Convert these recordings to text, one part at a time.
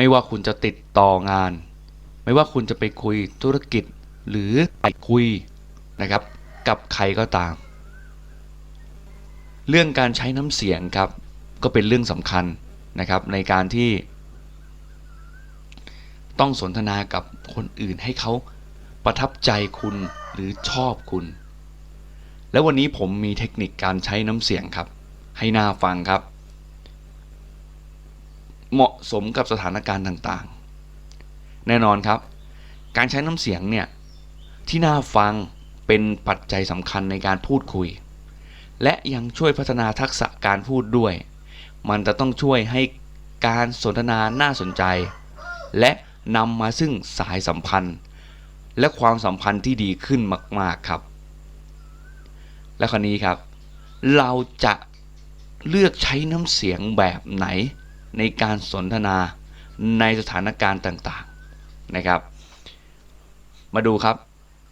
ไม่ว่าคุณจะติดต่องาน ไม่ว่าคุณจะไปคุยธุรกิจหรือไปคุยนะครับ กับใครก็ตาม เรื่องการใช้น้ำเสียงครับ ก็เป็นเรื่องสำคัญนะครับ ในการที่ต้องสนทนากับคนอื่นให้เขาประทับใจคุณหรือชอบคุณ แล้ววันนี้ผมมีเทคนิคการใช้น้ำเสียงครับ ให้น่าฟังครับ เหมาะสมกับสถานการณ์ต่างๆ แน่นอนครับ การใช้น้ำเสียงเนี่ยที่น่าฟังเป็นปัจจัยสำคัญในการพูดคุย และยังช่วยพัฒนาทักษะการพูดด้วย มันจะต้องช่วยให้การสนทนาน่าสนใจ และนำมาซึ่งสายสัมพันธ์ และความสัมพันธ์ที่ดีขึ้นมาก ๆครับ และคราวนี้ครับ เราจะเลือกใช้น้ำเสียงแบบไหน ในการสนทนาในสถานการณ์ต่างๆนะครับ มาดูครับ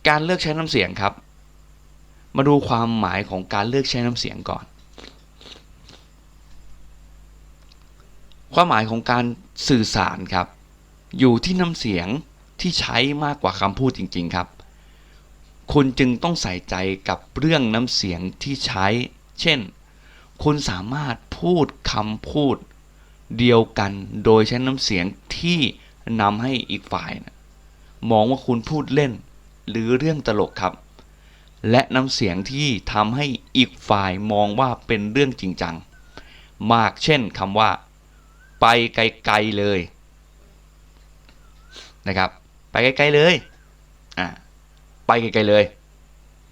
การเลือกใช้น้ำเสียงครับ มาดูความหมายของการเลือกใช้น้ำเสียงก่อน ความหมายของการสื่อสารครับ อยู่ที่น้ำเสียงที่ใช้มากกว่าคำพูดจริง ๆครับ คุณจึงต้องใส่ใจกับเรื่องน้ำเสียงที่ใช้ เช่น คุณสามารถพูดคำพูด เดียวกันโดยใช้น้ำเสียงที่นำให้อีกฝ่ายนะมองว่าคุณพูดเล่น หรือเรื่องตลกครับ และน้ำเสียงที่ทำให้อีกฝ่ายมองว่าเป็นเรื่องจริงจัง มากเช่นคำว่า ไปไกลๆเลยนะครับ ไปไกลๆเลยอ่าไปไกลๆเลย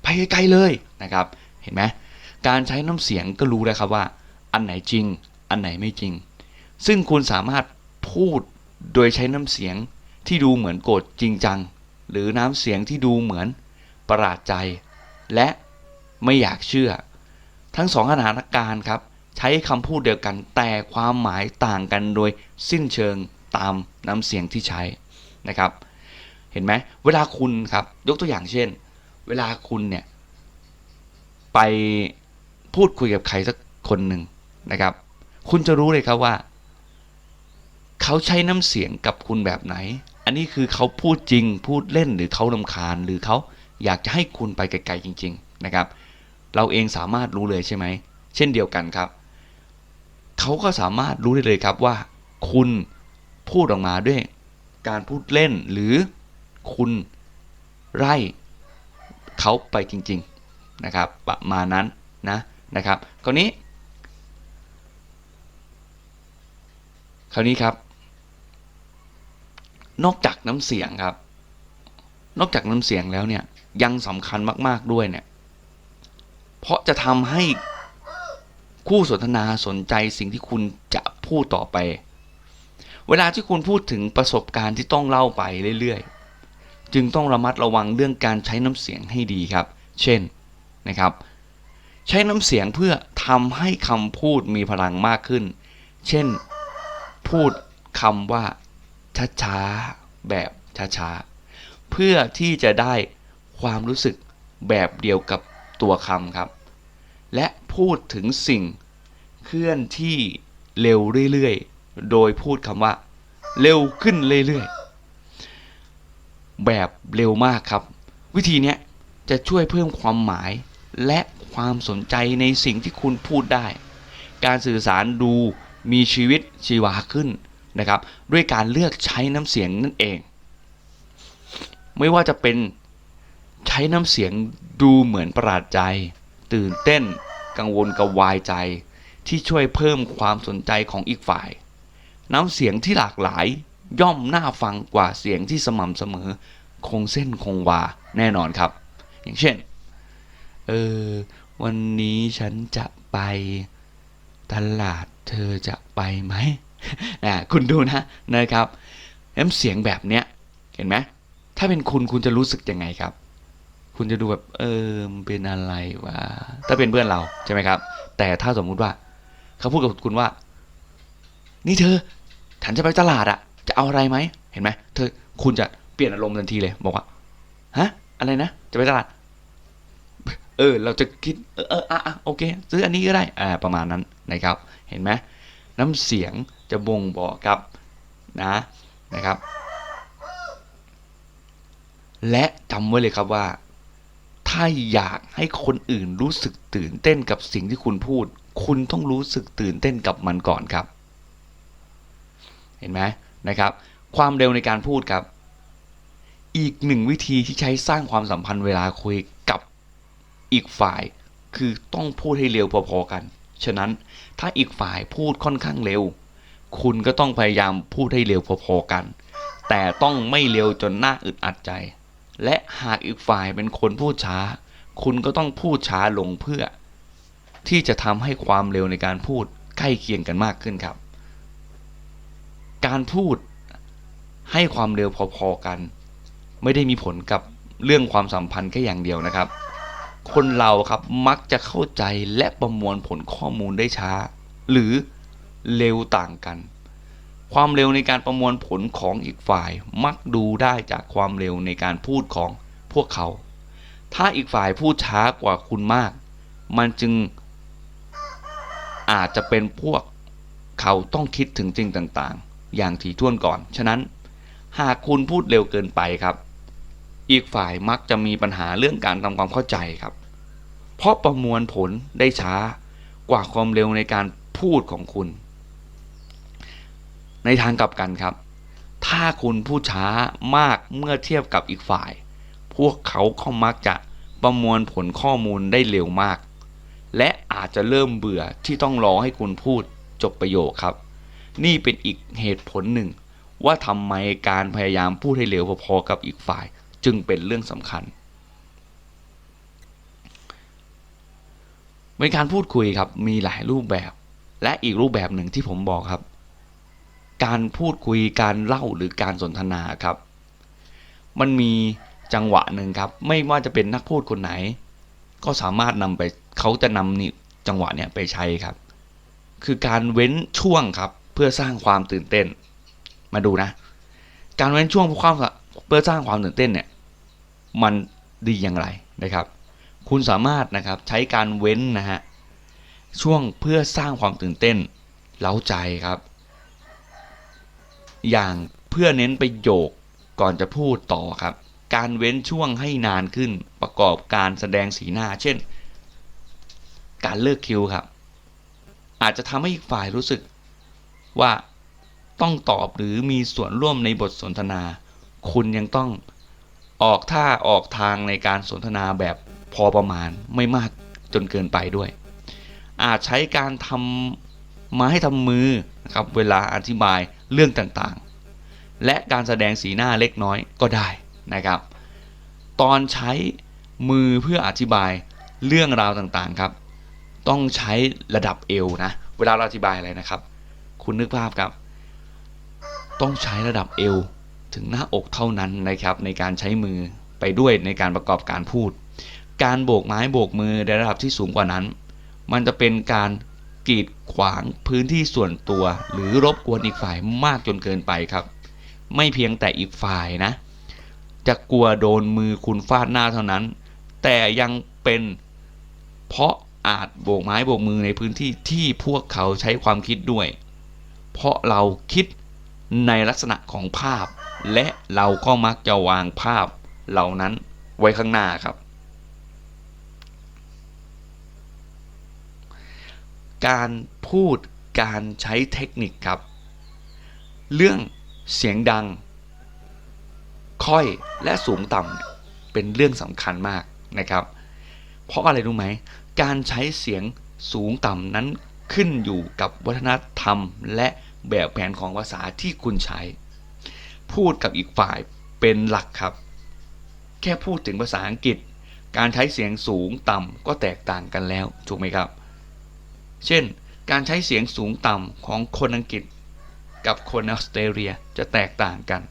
ไปไกลๆเลยนะครับ เห็นไหมการใช้น้ำเสียงก็รู้แล้วครับว่า อันไหนจริง อันไหนไม่จริง ซึ่งคุณสามารถพูดโดยใช้น้ำเสียงที่ดูเหมือนโกรธจริงจัง หรือน้ำเสียงที่ดูเหมือนประหลาดใจ และไม่อยากเชื่อ ทั้งสองสถานการณ์ครับ ใช้คำพูดเดียวกันแต่ความหมายต่างกันโดยสิ้นเชิงตามน้ำเสียงที่ใช้นะครับ เห็นไหมเวลาคุณครับยกตัวอย่างเช่น เวลาคุณเนี่ยไปพูดคุยกับใครสักคนหนึ่งนะครับ คุณจะรู้เลยครับว่า เขาใช้น้ำเสียงกับคุณแบบไหน อันนี้คือเขาพูดจริงพูดเล่นหรือเขาลำคาญ หรือเขาอยากจะให้คุณไปไกลๆจริง ๆนะครับ เราเองสามารถรู้เลยใช่ไหมเช่นเดียวกันครับ เขาก็สามารถรู้ได้เลยครับว่า คุณพูดออกมาด้วย การพูดเล่นหรือคุณไล่เขาไปจริง ๆนะครับ ประมาณนั้นนะนะครับ คราวนี้ คราวนี้ครับ นอกจากน้ำเสียงครับ นอกจากน้ำเสียงแล้วเนี่ยยังสำคัญมาก ๆด้วยเนี่ย เพราะจะทำให้คู่สนทนาสนใจสิ่งที่คุณจะพูดต่อไป เวลาที่คุณพูดถึงประสบการณ์ที่ต้องเล่าไปเรื่อยๆ จึงต้องระมัดระวังเรื่องการใช้น้ำเสียงให้ดีครับ เช่นนะครับ ใช้น้ำเสียงเพื่อทำให้คำพูดมีพลังมากขึ้น เช่น พูดคำว่า ช้าๆ แบบช้าๆ เพื่อที่จะได้ความรู้สึกแบบเดียวกับตัวคำครับ และพูดถึงสิ่งเคลื่อนที่เร็วเรื่อยๆ โดยพูดคำว่า เร็วขึ้นเรื่อยๆ แบบเร็วมากครับ วิธีนี้จะช่วยเพิ่มความหมายและความสนใจในสิ่งที่คุณพูดได้ การสื่อสารดูมีชีวิตชีวาขึ้น นะครับ ด้วยการเลือกใช้น้ำเสียงนั่นเอง ไม่ว่าจะเป็นใช้น้ำเสียงดูเหมือนประหลาดใจ ตื่นเต้น กังวลกระวายใจ ที่ช่วยเพิ่มความสนใจของอีกฝ่าย น้ำเสียงที่หลากหลายย่อมน่าฟังกว่าเสียงที่สม่ำเสมอ คงเส้นคงวาแน่นอนครับ อย่างเช่น เออ วันนี้ฉันจะไป ตลาดเธอจะไปไหม อ่าคุณดูนะนะครับน้ำเสียงแบบเนี้ยเห็นไหมถ้าเป็นคุณคุณจะรู้สึกยังไงครับ คุณจะดูแบบเออเป็นอะไรวะถ้าเป็นเพื่อนเราใช่ไหมครับ แต่ถ้าสมมุติว่า เขาพูดกับคุณว่า นี่เธอฉันจะไปตลาดอะจะเอาอะไรไหมเห็นไหมเธอคุณจะเปลี่ยนอารมณ์ทันทีเลยบอกว่าฮะอะไรนะจะไปตลาด เออ เราจะคิดเออเอออะอะโอเค ซื้ออันนี้ก็ได้อ่าประมาณนั้นนะครับ เห็นไหม น้ำเสียงจะบ่งบอกครับนะนะครับ และจำไว้เลยครับว่า ถ้าอยากให้คนอื่นรู้สึกตื่นเต้นกับสิ่งที่คุณพูด คุณต้องรู้สึกตื่นเต้นกับมันก่อนครับ เห็นไหมนะครับ ความเร็วในการพูดครับ อีกหนึ่งวิธีที่ใช้สร้างความสัมพันธ์เวลาคุยกับอีกฝ่าย คือต้องพูดให้เร็วพอๆกัน ฉะนั้นถ้าอีกฝ่ายพูดค่อนข้างเร็ว คุณก็ต้องพยายามพูดให้เร็วพอๆกัน แต่ต้องไม่เร็วจนหน่าอึดอัดใจ และหากอีกฝ่ายเป็นคนพูดช้า คุณก็ต้องพูดช้าลงเพื่อ ที่จะทำให้ความเร็วในการพูดใกล้เคียงกันมากขึ้นครับ การพูดให้ความเร็วพอๆกัน ไม่ได้มีผลกับเรื่องความสัมพันธ์แค่อย่างเดียวนะครับ คนเราครับมักจะเข้าใจและประมวลผลข้อมูลได้ช้า หรือเร็วต่างกัน ความเร็วในการประมวลผลของอีกฝ่าย มักดูได้จากความเร็วในการพูดของพวกเขา ถ้าอีกฝ่ายพูดช้ากว่าคุณมาก มันจึงอาจจะเป็นพวกเขาต้องคิดถึงสิ่งต่างๆ อย่างถี่ถ้วนก่อน ฉะนั้น หากคุณพูดเร็วเกินไปครับ อีกฝ่ายมักจะมีปัญหาเรื่องการทำความเข้าใจครับ เพราะประมวลผลได้ช้ากว่าความเร็วในการพูดของคุณ ในทางกลับกันครับ ถ้าคุณพูดช้ามากเมื่อเทียบกับอีกฝ่าย พวกเขาก็มักจะประมวลผลข้อมูลได้เร็วมาก และอาจจะเริ่มเบื่อที่ต้องรอให้คุณพูดจบประโยคครับ นี่เป็นอีกเหตุผลหนึ่ง ว่าทำไมการพยายามพูดให้เร็วพอๆกับอีกฝ่าย จึงเป็นเรื่องสำคัญในการพูดคุยครับมีหลายรูปแบบ และอีกรูปแบบหนึ่งที่ผมบอกครับ การพูดคุยการเล่าหรือการสนทนาครับ มันมีจังหวะหนึ่งครับ ไม่ว่าจะเป็นนักพูดคนไหน ก็สามารถนำไปเขาจะนำนี่จังหวะเนี้ยไปใช้ครับ คือการเว้นช่วงครับเพื่อสร้างความตื่นเต้น มาดูนะ การเว้นช่วงเพื่อความเพื่อสร้างความตื่นเต้นเนี่ย มันดีอย่างไรนะครับ คุณสามารถนะครับใช้การเว้นนะฮะช่วงเพื่อสร้างความตื่นเต้นเล้าใจครับ อย่างเพื่อเน้นประโยคก่อนจะพูดต่อครับ การเว้นช่วงให้นานขึ้นประกอบการแสดงสีหน้า เช่น การเลิกคิวครับ อาจจะทำให้อีกฝ่ายรู้สึกว่าต้องตอบหรือมีส่วนร่วมในบทสนทนา คุณยังต้อง ออกท่าออกทางในการสนทนาแบบพอประมาณไม่มากจนเกินไปด้วย อาจใช้การทำมาให้ทำมือนะครับเวลาอธิบายเรื่องต่างๆ และการแสดงสีหน้าเล็กน้อยก็ได้นะครับ ตอนใช้มือเพื่ออธิบายเรื่องราวต่างๆครับ ต้องใช้ระดับเอวนะเวลาเราอธิบายอะไรนะครับ คุณนึกภาพครับ ต้องใช้ระดับเอว ถึงหน้าอกเท่านั้นนะครับในการใช้มือไปด้วยในการประกอบการพูด การโบกไม้โบกมือในระดับที่สูงกว่านั้น มันจะเป็นการกีดขวางพื้นที่ส่วนตัว หรือรบกวนอีกฝ่ายมากจนเกินไปครับ ไม่เพียงแต่อีกฝ่ายนะ จะกลัวโดนมือคุณฟาดหน้าเท่านั้น แต่ยังเป็นเพราะอาจโบกไม้โบกมือในพื้นที่ที่พวกเขาใช้ความคิดด้วย เพราะเราคิดในลักษณะของภาพ และเราก็มักจะวางภาพเหล่านั้นไว้ข้างหน้าครับ การพูดการใช้เทคนิคครับ เรื่องเสียงดัง ค่อยและสูงต่ำเนี่ยเป็นเรื่องสำคัญมากนะครับ เพราะอะไรรู้ไหม การใช้เสียงสูงต่ำนั้นขึ้นอยู่กับวัฒนธรรมและแบบแผนของภาษาที่คุณใช้ พูดกับอีกฝ่ายเป็นหลักครับ แค่พูดถึงภาษาอังกฤษ การใช้เสียงสูงต่ำก็แตกต่างกันแล้วถูกไหมครับ เช่น การใช้เสียงสูงต่ำของคนอังกฤษ กับคนออสเตรเลียจะแตกต่างกัน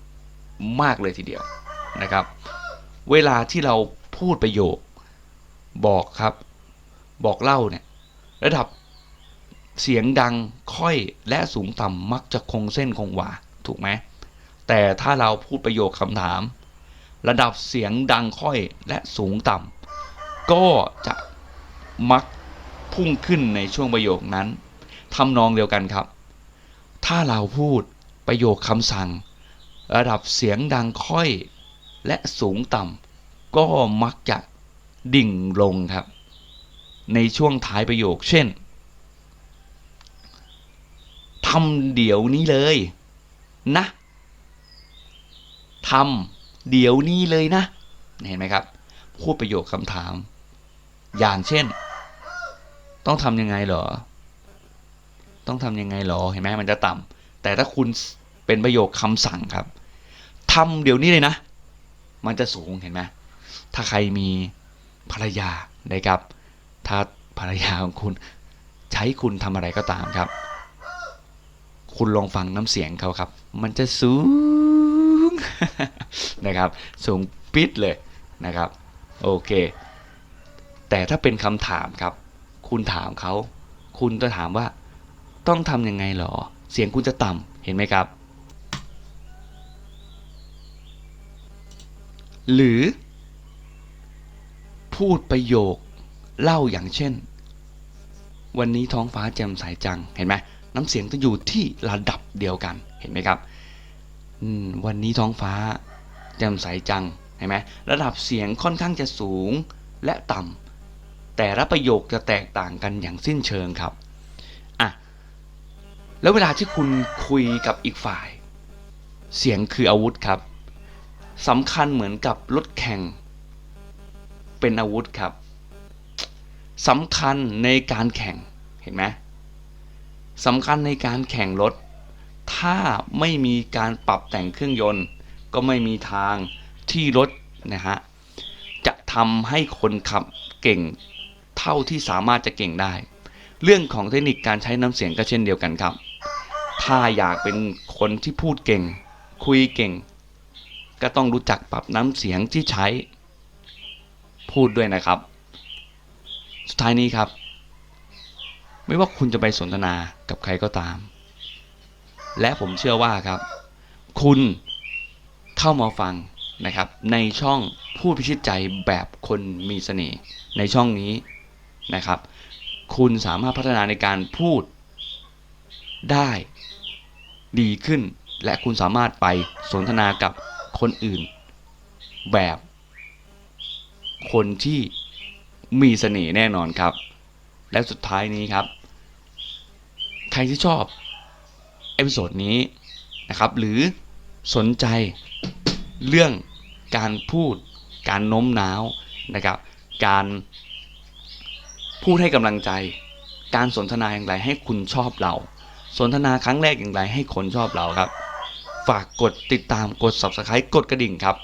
มากเลยทีเดียวนะครับ เวลาที่เราพูดประโยคบอกครับ บอกเล่าเนี่ยระดับเสียงดังค่อยและสูงต่ำมักจะคงเส้นคงวาถูกไหม แต่ถ้าเราพูดประโยคคำถาม ระดับเสียงดังค่อยและสูงต่ำก็จะมักพุ่งขึ้นในช่วงประโยคนั้นทำนองเดียวกันครับ ถ้าเราพูดประโยคคำสั่ง ระดับเสียงดังค่อยและสูงต่ำก็มักจะดิ่งลงครับ ในช่วงท้ายประโยคเช่นทำเดี๋ยวนี้เลย นะ ทำเดี๋ยวนี้เลยนะ เห็นไหมครับ พูดประโยคคำถาม อย่างเช่น ต้องทำยังไงเหรอ ต้องทำยังไงเหรอ เห็นไหมมันจะต่ำแต่ถ้าคุณเป็นประโยคคำสั่งครับทำเดี๋ยวนี้เลยนะ มันจะสูงเห็นไหมถ้าใครมีภรรยานะครับ ถ้าภรรยาของคุณใช้คุณทำอะไรก็ตามครับ คุณลองฟังน้ำเสียงเขาครับ มันจะสูง นะครับ สูงปิดเลยนะครับ โอเค แต่ถ้าเป็นคำถามครับ คุณถามเขา คุณจะถามว่า ต้องทำยังไงหรอ เสียงคุณจะต่ำเห็นไหมครับ หรือ พูดประโยคเล่าอย่างเช่น วันนี้ท้องฟ้าแจ่มใสจัง เห็นไหมน้ำเสียงจะอยู่ที่ระดับเดียวกัน เห็นไหมครับ วันนี้ท้องฟ้าแจ่มใสจังเห็นไหมระดับเสียงค่อนข้างจะสูงและต่ำแต่ละประโยคจะแตกต่างกันอย่างสิ้นเชิงครับอะแล้วเวลาที่คุณคุยกับอีกฝ่าย เสียงคืออาวุธครับสำคัญเหมือนกับรถแข่ง เป็นอาวุธครับสำคัญในการแข่งเห็นไหมสำคัญในการแข่งรถ ถ้าไม่มีการปรับแต่งเครื่องยนต์ ก็ไม่มีทางที่รถนะฮะจะทำให้คนขับเก่งเท่าที่สามารถจะเก่งได้ เรื่องของเทคนิคการใช้น้ำเสียงก็เช่นเดียวกันครับ ถ้าอยากเป็นคนที่พูดเก่ง คุยเก่ง ก็ต้องรู้จักปรับน้ำเสียงที่ใช้ พูดด้วยนะครับ สุดท้ายนี้ครับ ไม่ว่าคุณจะไปสนทนากับใครก็ตาม และผมเชื่อว่าครับ คุณเข้ามาฟังนะครับ ในช่องพูดพิชิตใจแบบคนมีเสน่ห์ในช่องนี้นะครับ คุณสามารถพัฒนาในการพูดได้ดีขึ้น และคุณสามารถไปสนทนากับคนอื่น แบบ คนที่มีเสน่ห์แน่นอนครับ และสุดท้ายนี้ครับ ใครที่ชอบ เอพิโซดนี้นะครับ หรือสนใจเรื่องการพูด การโน้มน้าวนะครับ การพูดให้กำลังใจ การสนทนาอย่างไรให้คุณชอบเรา สนทนาครั้งแรกอย่างไรให้คนชอบเราครับ ฝากกดติดตามกด subscribe กดกระดิ่งครับ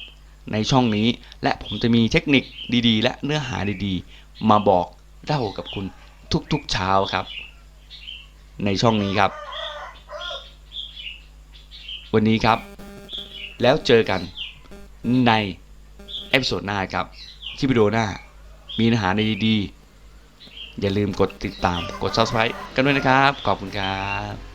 ในช่องนี้และผมจะมีเทคนิคดีๆ และเนื้อหาดีๆ มาบอกเล่ากับคุณทุกๆเช้าครับ ในช่องนี้ครับ วันนี้ครับ แล้วเจอกันในเอพิโซดหน้าครับที่วิดีโอหน้า มีเนื้อหาในดีๆ อย่าลืมกดติดตามกด subscribe กันด้วยนะครับ ขอบคุณครับ